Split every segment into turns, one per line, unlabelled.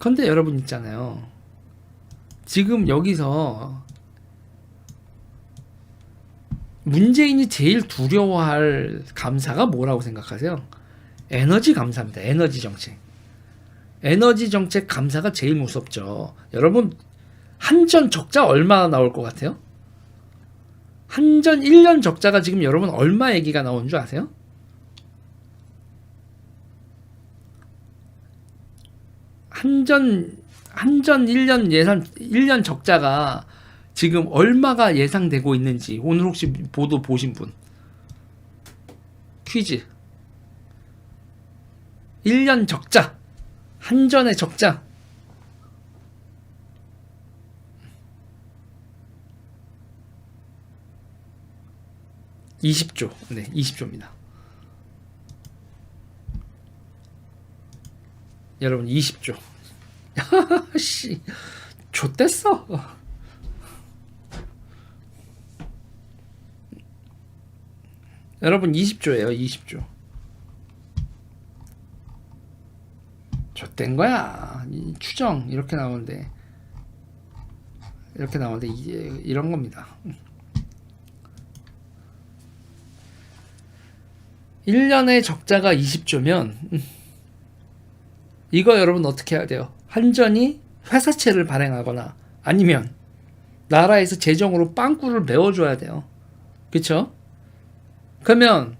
근데 여러분 있잖아요. 지금 여기서 문재인이 제일 두려워할 감사가 뭐라고 생각하세요? 에너지 감사입니다. 에너지 정책. 에너지 정책 감사가 제일 무섭죠. 여러분 한전 적자 얼마 나올 것 같아요? 한전 1년 적자가 지금 여러분 얼마 얘기가 나오는 줄 아세요? 한전 한전 1년 예산 1년 적자가 지금 얼마가 예상되고 있는지 오늘 혹시 보도 보신 분? 퀴즈. 1년 적자. 한전의 적자. (20조) 네 (20조입니다) 여러분 20조 씨 좆됐어. 여러분 20조예요 20조. 좆된 거야. 이 추정 이렇게 나오는데. 이렇게 나오는데 이게 이런 겁니다. 1년의 적자가 20조면 이거 여러분 어떻게 해야 돼요? 한전이 회사채를 발행하거나 아니면 나라에서 재정으로 빵꾸를 메워줘야 돼요. 그쵸? 그러면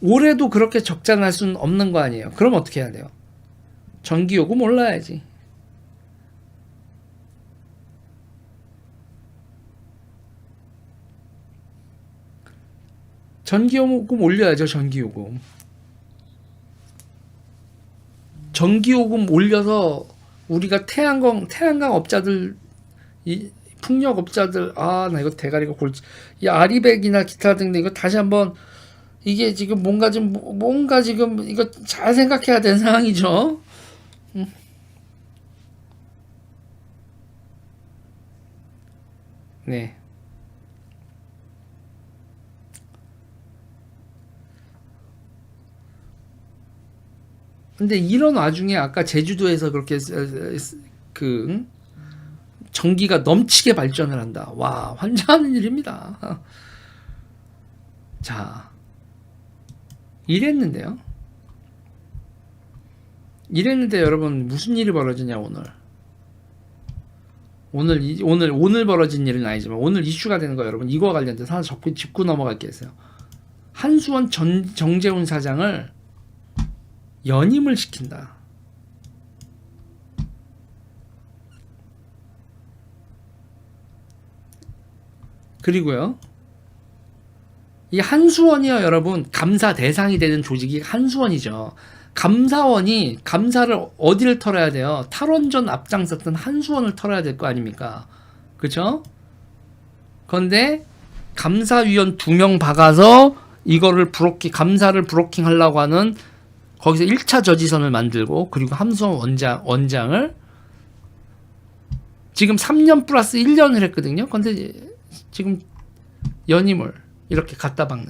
올해도 그렇게 적자 날 수는 없는 거 아니에요. 그럼 어떻게 해야 돼요? 전기요금 올라야지. 전기요금 올려야죠, 전기요금. 전기요금 올려서 우리가 태양광 태양광 업자들 이 풍력 업자들 아 나 이거 대가리가 골치 이 아리백이나 기타 등등 이거 다시 한번 이게 지금 뭔가 좀 뭔가 지금 이거 잘 생각해야 되는 상황이죠. 음. 네. 근데 이런 와중에 아까 제주도에서 그렇게 그 응? 전기가 넘치게 발전을 한다. 와 환장하는 일입니다. 자 이랬는데요. 이랬는데 여러분 무슨 일이 벌어지냐 오늘. 오늘 이- 오늘 오늘 벌어진 일은 아니지만 오늘 이슈가 되는 거 여러분 이거 관련돼서 하나 짚고, 짚고 넘어갈 게 있어요. 한수원 전 정재훈 사장을 연임을 시킨다. 그리고요. 이 한수원이요, 여러분. 감사 대상이 되는 조직이 한수원이죠. 감사원이 감사를 어디를 털어야 돼요? 탈원전 앞장섰던 한수원을 털어야 될 거 아닙니까? 그쵸? 그런데 감사위원 두 명 박아서 이거를 브로킹, 감사를 브로킹 하려고 하는 거기서 1차 저지선을 만들고 그리고 함수원 원장, 원장을 지금 3년 플러스 1년을 했거든요. 근데 지금 연임을 이렇게 갖다 박는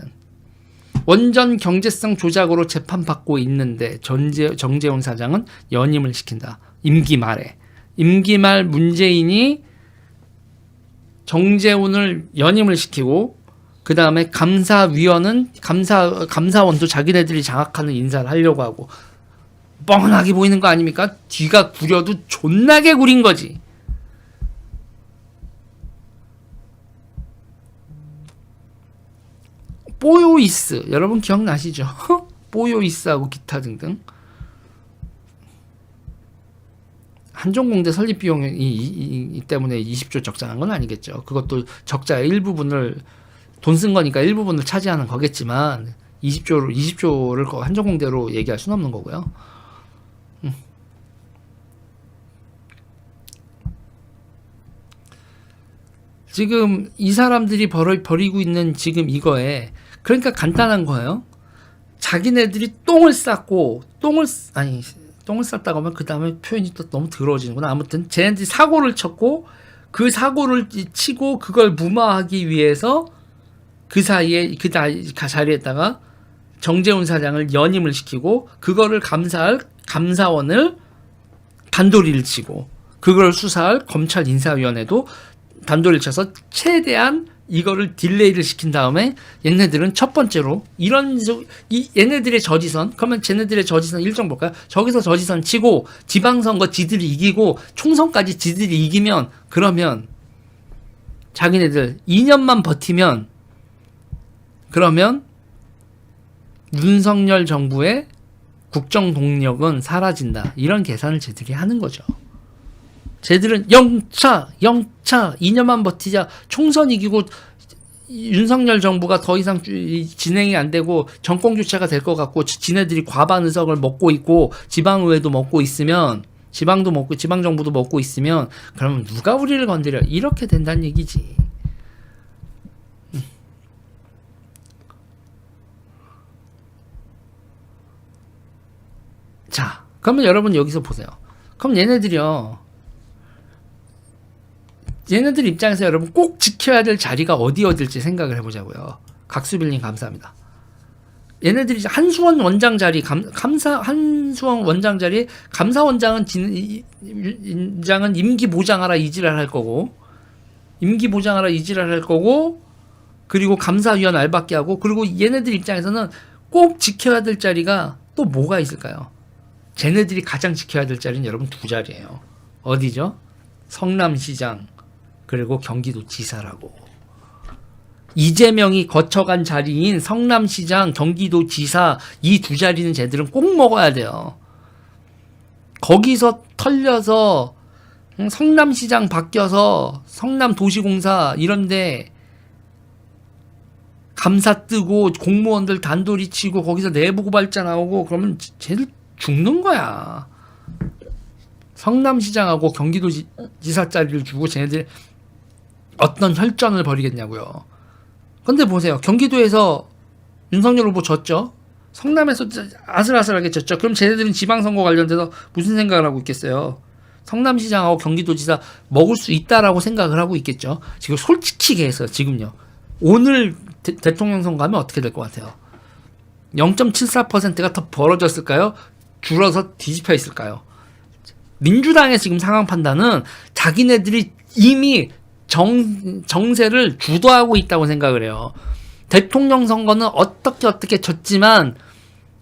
원전 경제성 조작으로 재판받고 있는데 전재, 정재훈 사장은 연임을 시킨다. 임기 말에. 임기 말 문재인이 정재훈을 연임을 시키고 그 다음에 감사위원은 감사 감사원도 자기네들이 장악하는 인사를 하려고 하고 뻔하게 보이는 거 아닙니까? 뒤가 구려도 존나게 구린 거지. 뽀요이스 여러분 기억나시죠? 뽀요이스하고 기타 등등 한종공대 설립 비용이 이, 이, 이 때문에 20조 적자한 건 아니겠죠. 그것도 적자의 일부분을 돈 쓴 거니까 일부분을 차지하는 거겠지만 20조를 20조를 한종공대로 얘기할 수는 없는 거고요. 음. 지금 이 사람들이 벌, 버리고 있는 지금 이거에 그러니까 간단한 거예요. 자기네들이 똥을 쌌고 똥을 쓰- 아니 똥을 쌌다고 하면 그 다음에 표현이 또 너무 더러워지는구나. 아무튼 쟤네들이 사고를 쳤고 그 사고를 이- 치고 그걸 무마하기 위해서 그 사이에 그 다- 그 자리에다가 정재훈 사장을 연임을 시키고 그거를 감사할 감사원을 단도리를 치고 그걸 수사할 검찰 인사위원회도 단도리를 쳐서 최대한 이거를 딜레이를 시킨 다음에 얘네들은 첫 번째로 이런 저- 이 얘네들의 저지선 그러면 쟤네들의 저지선 일정 볼까요? 저기서 저지선 치고 지방선거 지들이 이기고 총선까지 지들이 이기면 그러면 자기네들 2년만 버티면 그러면 윤석열 정부의 국정 동력은 사라진다. 이런 계산을 쟤들이 하는 거죠. 쟤들은 영차, 영차, 2년만 버티자. 총선 이기고 윤석열 정부가 더 이상 진행이 안 되고 정권 교체가 될 것 같고 지- 지네들이 과반 의석을 먹고 있고 지방의회도 먹고 있으면 지방도 먹고 지방 정부도 먹고 있으면 그러면 누가 우리를 건드려 이렇게 된다는 얘기지. 음. 자, 그러면 여러분 여기서 보세요. 그럼 얘네들이요. 얘네들 입장에서 여러분 꼭 지켜야 될 자리가 어디 어딜지 생각을 해보자고요. 각수빌님 감사합니다. 얘네들이 한수원 원장 자리 감, 감사 한수원 원장 자리 감사 원장은 진, 이- 이- 원장은 임기 보장하라 이지랄 할 거고 임기 보장하라 이지랄 할 거고 그리고 감사위원 알받게 하고 그리고 얘네들 입장에서는 꼭 지켜야 될 자리가 또 뭐가 있을까요? 쟤네들이 가장 지켜야 될 자리는 여러분 두 자리예요. 어디죠? 성남시장 그리고 경기도지사라고. 이재명이 거쳐간 자리인 성남시장, 경기도지사 이 두 자리는 쟤들은 꼭 먹어야 돼요. 거기서 털려서 응, 성남시장 바뀌어서 성남도시공사 이런데 감사 뜨고 공무원들 단돌이 치고 거기서 내부 고발자 나오고 그러면 쟤들 죽는 거야. 성남시장하고 경기도 지 사 자리를 주고 쟤네들 어떤 혈전을 벌이겠냐고요. 근데 보세요. 경기도에서 윤석열 후보 졌죠. 성남에서 아슬아슬하게 졌죠. 그럼 쟤네들은 지방선거 관련돼서 무슨 생각을 하고 있겠어요? 성남시장하고 경기도지사 먹을 수 있다라고 생각을 하고 있겠죠. 지금 솔직히 해서 지금요. 오늘 대, 대통령 선거 하면 어떻게 될 것 같아요? 0.74%가 더 벌어졌을까요? 줄어서 뒤집혀 있을까요? 민주당의 지금 상황 판단은 자기네들이 이미 정, 정세를 주도하고 있다고 생각을 해요. 대통령 선거는 어떻게 어떻게 졌지만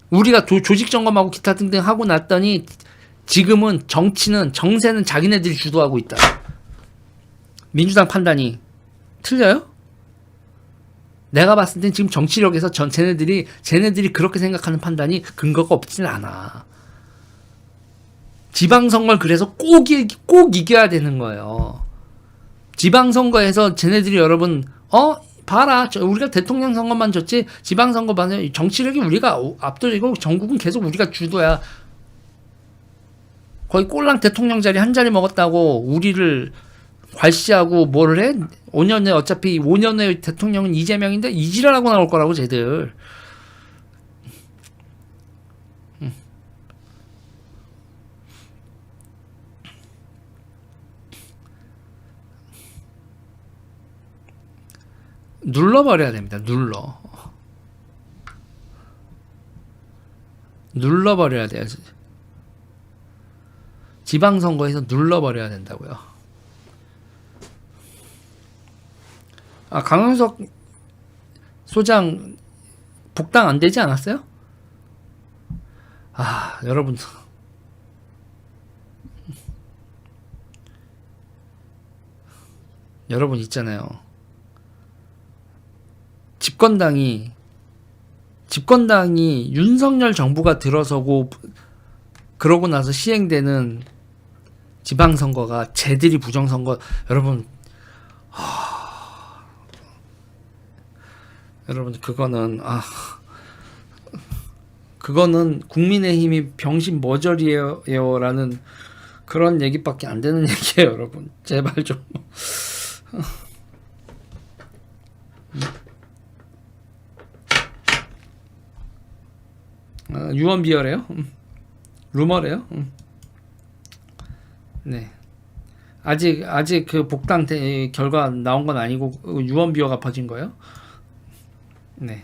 우리가 조, 조직 점검하고 기타 등등 하고 났더니 지금은 정치는 정세는 자기네들이 주도하고 있다. 민주당 판단이 틀려요? 내가 봤을 땐 지금 정치력에서 전 쟤네들이 쟤네들이 그렇게 생각하는 판단이 근거가 없지는 않아. 지방선거를 그래서 꼭, 이, 꼭 이겨야 되는 거예요. 지방선거에서 쟤네들이 여러분 어 봐라 저 우리가 대통령 선거만 졌지 지방선거 봐서 정치력이 우리가 압도적이고 전국은 계속 우리가 주도야. 거의 꼴랑 대통령 자리 한 자리 먹었다고 우리를 괄시하고 뭐를 해? 5년 에 어차피 5년 에 대통령은 이재명인데 이지랄하고 나올 거라고 쟤들. 눌러버려야 됩니다. 눌러. 눌러버려야 돼요. 지방선거에서 눌러버려야 된다고요. 아 강용석 소장 복당 안 되지 않았어요? 아 여러분 여러분 있잖아요. 집권당이 집권당이 윤석열 정부가 들어서고 그러고 나서 시행되는 지방선거가 쟤들이 부정선거 여러분 여러분 그거는 아 그거는 국민의힘이 병신 머저리예요라는 그런 얘기밖에 안 되는 얘기예요, 여러분. 제발 좀. 아, 유언비어래요? 음. 루머래요? 음. 네. 아직 아직 그 복당 대, 결과 나온 건 아니고 유언비어가 퍼진 거예요? 네.